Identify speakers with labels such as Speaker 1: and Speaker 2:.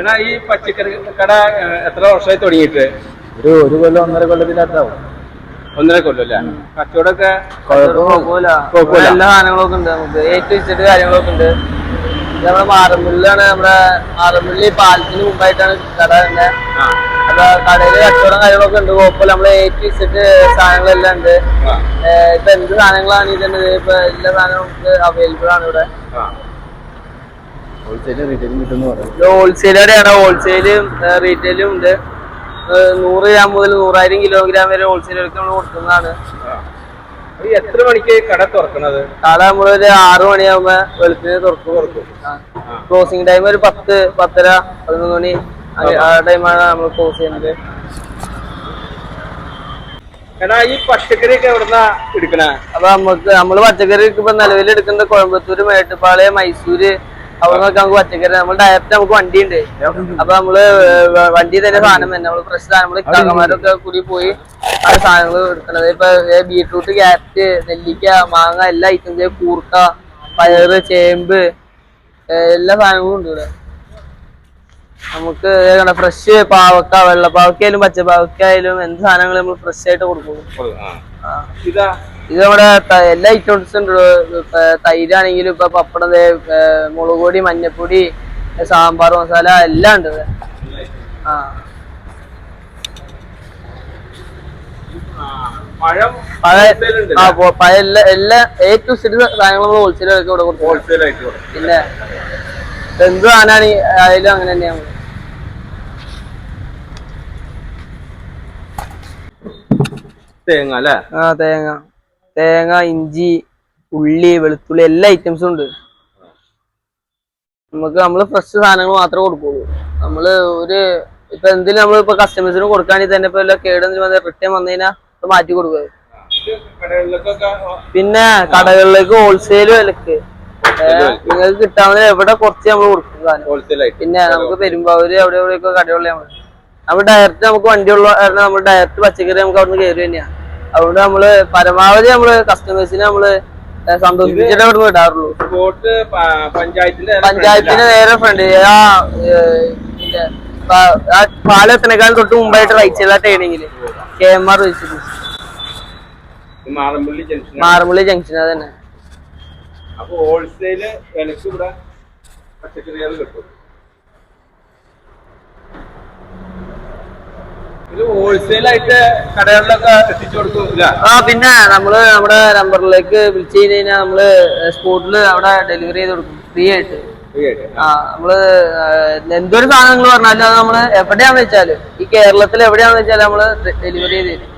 Speaker 1: എടാ ഈ പച്ചക്കറി കട എത്ര വർഷമായി തുടങ്ങിയിട്ട്?
Speaker 2: ഒരു ഒരു കൊല്ലം ഒന്നര കൊല്ലത്തിനകത്താവും
Speaker 1: ഒന്നര കൊല്ലം അല്ലേ? കച്ചവടമൊക്കെ.
Speaker 3: എല്ലാ സാധനങ്ങളൊക്കെ ഉണ്ട്. നമുക്ക് ഏറ്റവും ടു ഇസഡ് കാര്യങ്ങളൊക്കെ ഉണ്ട്. നമ്മുടെ മാറമ്പുള്ളിലാണ് നമ്മുടെ മാറമ്പുള്ളി പാലത്തിന് മുമ്പായിട്ടാണ് കട തന്നെ
Speaker 1: ആ.
Speaker 3: അപ്പൊ കടയിൽ കച്ചവടം കാര്യങ്ങളൊക്കെ ഉണ്ട്. കുഴപ്പമില്ല നമ്മൾ ഏറ്റവും ടു സാധനങ്ങളെല്ലാം ഉണ്ട്. ഇപ്പൊ എന്ത് സാധനങ്ങളാണ് ഇതുണ്ട് ഇപ്പൊ എല്ലാ സാധനവും നമുക്ക് അവൈലബിൾ ആണ് ഇവിടെ. കടയാണ്. ഹോൾസെയിലും റീറ്റെയിലും ഉണ്ട്. നൂറ് ഗ്രാം മുതൽ നൂറായിരം കിലോഗ്രാം വരെ ഹോൾസെയിലൊക്കെ നമ്മൾ കൊടുക്കുന്നതാണ്.
Speaker 1: എത്ര മണിക്ക് കട തുറക്കണത്
Speaker 3: കട നമ്മളൊരു ആറു മണിയാകുമ്പോ വെളുപ്പിന് തുറക്കും.
Speaker 1: തുറക്കും.
Speaker 3: ക്ലോസിംഗ് ടൈം ഒരു പത്ത് പത്തര പതിനൊന്ന് മണി. ആ ടൈമാണ് നമ്മൾ ക്ലോസ് ചെയ്യുന്നത്.
Speaker 1: എടാ ഈ പച്ചക്കറി ഒക്കെ എവിടുന്നാ എടുക്കണേ?
Speaker 3: അപ്പൊ നമുക്ക് നമ്മൾ പച്ചക്കറി ഇപ്പൊ നിലവിൽ എടുക്കുന്നത് കോയമ്പത്തൂര് മേട്ടുപ്പാളയം മൈസൂര് അവിടെ നിന്നൊക്കെ നമുക്ക് പച്ചക്കറി നമ്മൾ ഡയറക്റ്റ് നമുക്ക് വണ്ടി ഉണ്ട് അപ്പൊ നമ്മൾ വണ്ടി തന്നെ സാധനം തന്നെ. നമ്മൾ ഫ്രഷ് സാധനങ്ങൾ കാക്കമാരൊക്കെ കൂടി പോയി ആ സാധനങ്ങൾ എടുക്കണത്. ഇപ്പൊ ബീട്രൂട്ട് ക്യാരറ്റ് നെല്ലിക്ക മാങ്ങ എല്ലാ ഐറ്റംസ് കൂർക്ക പയറ് ചേമ്പ് എല്ലാ സാധനങ്ങളും ഉണ്ട് ഇവിടെ. നമുക്ക് ഫ്രഷ് പാവക്ക വെള്ളപ്പാവക്കായാലും പച്ചപ്പാവക്കായാലും എന്ത് സാധനങ്ങളും നമ്മൾ ഫ്രഷ് ആയിട്ട് കൊടുക്കും.
Speaker 1: ഇതാ
Speaker 3: നമ്മുടെ എല്ലാ ഐറ്റംസും ഉണ്ട്. തൈരാണെങ്കിലും ഇപ്പൊ പപ്പടം മുളക് പൊടി മഞ്ഞപ്പൊടി സാമ്പാർ മസാല എല്ലാം ഉണ്ട് ആ.
Speaker 1: പഴം
Speaker 3: പഴയ
Speaker 1: wholesale
Speaker 3: ആ പോ- പഴയ എല്ലാ എല്ലാ എ ടു സെറ്റ് സാധനങ്ങൾ നമ്മൾ ഹോൾസെയിൽ ഇവിടെ കൊടുക്കും.
Speaker 1: ഹോൾസെയിൽ ആയിട്ട്
Speaker 3: പിന്നെ എന്ത് സാധനമാണ് ആയാലും അങ്ങനെ തന്നെയാണ്
Speaker 1: തേങ്ങ അല്ലേ?
Speaker 3: ആ തേങ്ങ. തേങ്ങ ഇഞ്ചി ഉള്ളി വെളുത്തുള്ളി എല്ലാ ഐറ്റംസും ഉണ്ട്. നമുക്ക് നമ്മൾ ഫ്രഷ് സാധനങ്ങൾ മാത്രമേ കൊടുക്കുള്ളൂ. നമ്മൾ ഒരു ഇപ്പൊ എന്തിനും നമ്മൾ ഇപ്പൊ കസ്റ്റമേഴ്സിന് കൊടുക്കാണെങ്കിൽ തന്നെ ഇപ്പൊ കേടെന്ന് റിട്ടേൺ വന്നു കഴിഞ്ഞാൽ അത് മാറ്റി കൊടുക്കുക. പിന്നെ കടകളിലേക്ക് ഹോൾസെയിൽ വിലക്ക്. നിങ്ങൾക്ക് കിട്ടാവുന്ന എവിടെ കുറച്ച് നമ്മൾ കൊടുക്കും പിന്നെ നമുക്ക് പെരുമ്പാവൂര് അവിടെ എവിടെയൊക്കെ കടകളിൽ നമ്മൾ നമ്മൾ ഡയറക്റ്റ് നമുക്ക് വണ്ടിയുള്ള കാരണം നമ്മൾ ഡയറക്റ്റ് പച്ചക്കറി നമുക്ക് അവിടുന്ന് കയറി തന്നെയാണ് അതുകൊണ്ട് നമ്മൾ പരമാവധി നമ്മൾ കസ്റ്റമേഴ്സിനെ നമ്മൾ സന്തോഷിപ്പിച്ചിട്ട് അവിടെ വിടാറുള്ളൂ.
Speaker 1: സ്പോട്ട് പഞ്ചായത്തിന്റെ
Speaker 3: പഞ്ചായത്തിന്റെ നേരെ ഫ്രണ്ട്. ആ ഏ, ഇതിന്റെ പ- ആ പാലം എത്തനേക്കാൾ തൊട്ട് മുമ്പായിട്ട് റൈറ്റ് ചെയ്ത ട്രെയിനിങ്ങിൽ K M R
Speaker 1: Marampally junction
Speaker 3: Marampally junction അത് തന്നെ.
Speaker 1: അപ്പൊ ഹോൾസെയിൽ വിലക്ക് ഇവിടെ പച്ചക്കറികൾ കിട്ടും ഇത് ഹോൾസെയിൽ ആയിട്ട് കടകളിലൊക്കെ എത്തിച്ചു കൊടുക്കും ഇല്ല
Speaker 3: ആ പിന്നെ നമ്മൾ നമ്മുടെ നമ്പറിലേക്ക് വിളിച്ചു കഴിഞ്ഞ് കഴിഞ്ഞാൽ നമ്മൾ സ്പോട്ടിൽ അവിടെ ഡെലിവറി ചെയ്ത് കൊടുക്കും. ഫ്രീ ആയിട്ട്. ആ നമ്മൾ എന്തൊരു സാധനങ്ങൾ പറഞ്ഞാലും അത് നമ്മൾ എവിടെയാന്ന് വെച്ചാൽ ഈ കേരളത്തിൽ എവിടെയാന്ന് വെച്ചാൽ നമ്മൾ ഡെലിവറി ചെയ്ത് തരും.